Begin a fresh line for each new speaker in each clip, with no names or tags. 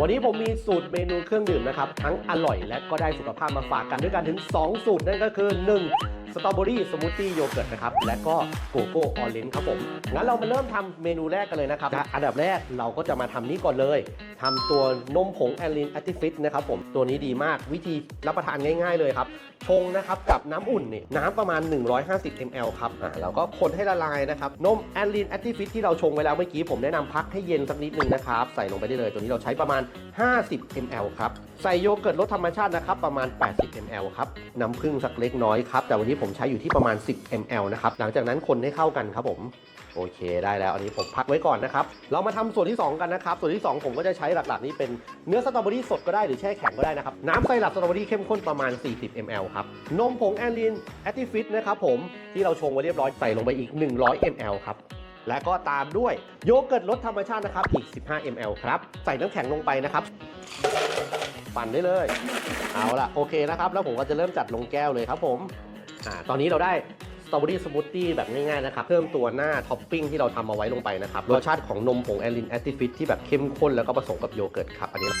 วันนี้ผมมีสูตรเมนูเครื่องดื่มนะครับ ทั้งอร่อยและก็ได้สุขภาพมาฝากกันด้วยกันถึง 2 สูตรนั่นก็คือ 1. สตรอเบอรี่สมูทตี้โยเกิร์ตนะครับ และก็โกโก้ออเรนจ์ครับผม งั้นเรามาเริ่มทำเมนูแรกกันเลยนะครับ อันดับแรกเราก็จะมาทำนี้ก่อนเลยทำตัวนมผงแอลลินแอตติฟิตนะครับผม ตัวนี้ดีมากวิธีรับประทานง่ายๆเลยครับ ชงนะครับกับน้ำอุ่นนี่น้ำประมาณ 150 ml ครับ อ่าเราก็คนให้ละลายนะครับ นมแอลลินแอตติฟิตที่เราชงไว้แล้วเมื่อกี้ผมแนะนำพักให้เย็นสักนิดนึงนะครับ ใส่ลงไปได้เลย ตัวนี้เราใช้ประมาณ 50 ml ครับ ใส่โยเกิร์ตรสธรรมชาตินะครับประมาณ 80 ml ครับ น้ำผึ้งสักเล็กน้อยครับ แต่วันนี้ผมผมใช้อยู่ที่ประมาณ 10 ml นะครับ หลังจากนั้นคนให้เข้ากันครับผมโอเคได้แล้วอันนี้ผมพักไว้ก่อนนะครับ เรามาทำส่วนที่ 2 กันนะครับ ส่วนที่ 2 ผมก็จะใช้หลักๆ นี้เป็นเนื้อสตรอเบอรี่สดก็ได้หรือแช่แข็งก็ได้นะครับ น้ำไซรัปสตรอเบอรี่เข้มข้นประมาณ 40 ml ครับ นมผงแอลลินแอตติฟิตนะครับผมที่เราชงไว้เรียบร้อยใส่ลงไปอีก 100 ml ครับและก็ตามด้วยโยเกิร์ตรสธรรมชาตินะครับอีก 15 ml ครับ ใส่น้ำแข็งลงไปนะครับ ปั่นได้เลย เอาละโอเคนะครับ แล้วผมก็จะเริ่มจัดลงแก้วเลยครับผม อ่าตอนนี้เราได้สตรอเบอรี่สมูทตี้แบบง่ายๆนะครับเพิ่มตัวหน้าท็อปปิ้งที่เราทำเอาไว้ลงไปนะครับรสชาติของนมผงแอลลินแอตติฟิตที่แบบเข้มข้นแล้วก็ผสมกับโยเกิร์ตครับอันนี้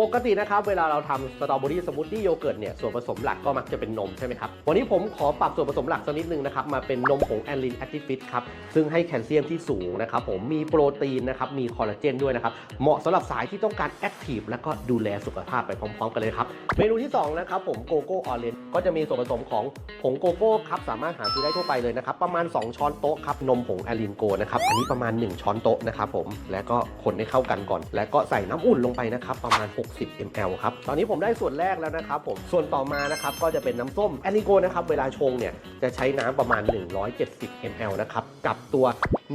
ปกตินะครับเวลาเราทำสตรอเบอรี่สมูทตี้โยเกิร์ตเนี่ยส่วนผสมหลักก็มักจะเป็นนมใช่ไหมครับวันนี้ผมขอปรับส่วนผสมหลักสักนิดนึงนะครับมาเป็นนมผงแอลลินแอตติฟิตครับซึ่งให้แคลเซียมที่สูงนะครับผมมีโปรตีนนะครับมีคอลลาเจนด้วยนะครับเหมาะสำหรับสายที่ต้องการแอคทีฟและก็ดูแลสุขภาพไปพร้อม ๆ กันเลยครับเมนูที่2นะครับผมโกโก้ออเรน ก็จะมีส่วนผสมของผงโกโก้ครับสามารถหาซื้อได้ทั่วไปเลยนะครับ ประมาณ 2 ช้อนโต๊ะครับนมผงแอลลินโกนะครับอันนี้ประมาณ 1 ช้อนโต๊ะนะครับผมแล้วก็คนให้เข้ากันก่อน แล้วก็ใส่น้ำอุ่นลงไปนะครับประมาณ 60 ml ครับตอนนี้ผมได้ส่วนแรกแล้วนะครับผมส่วนต่อมานะครับก็จะเป็นน้ำส้มแอลลิโกนะครับเวลาชงเนี่ยจะใช้น้ำประมาณ 170 ml นะครับกับตัว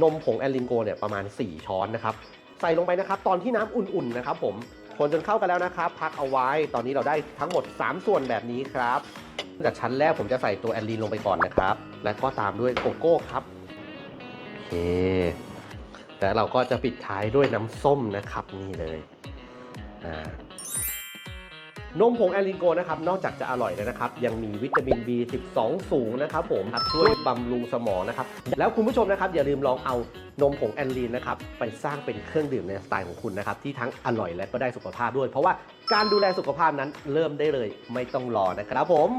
นมผงแอลลินโกเนี่ยประมาณ 4 ช้อนนะครับใส่ลงไปนะครับตอนที่น้ำอุ่นๆนะครับผมคนจนเข้ากันแล้วนะครับ พักเอาไว้ ตอนนี้เราได้ทั้งหมด 3 ส่วนแบบนี้ครับ จากชั้นแรกผมจะใส่ตัวแอลลีนลงไปก่อนนะครับ และก็ตามด้วยโกโก้ครับ โอเค แล้วเราก็จะปิดท้ายด้วยน้ำส้มนะครับนี่เลยอ่านมผงแอลลินโกนะครับ นอกจากจะอร่อยแล้วนะครับ ยังมีวิตามิน B12 สูงนะครับผมช่วยบำรุงสมองนะครับ แล้วคุณผู้ชมนะครับ อย่าลืมลองเอานมผงแอลลินนะครับ ไปสร้างเป็นเครื่องดื่มในสไตล์ของคุณนะครับ ที่ทั้งอร่อยและก็ได้สุขภาพด้วย เพราะว่าการดูแลสุขภาพนั้นเริ่มได้เลยไม่ต้องรอนะครับผม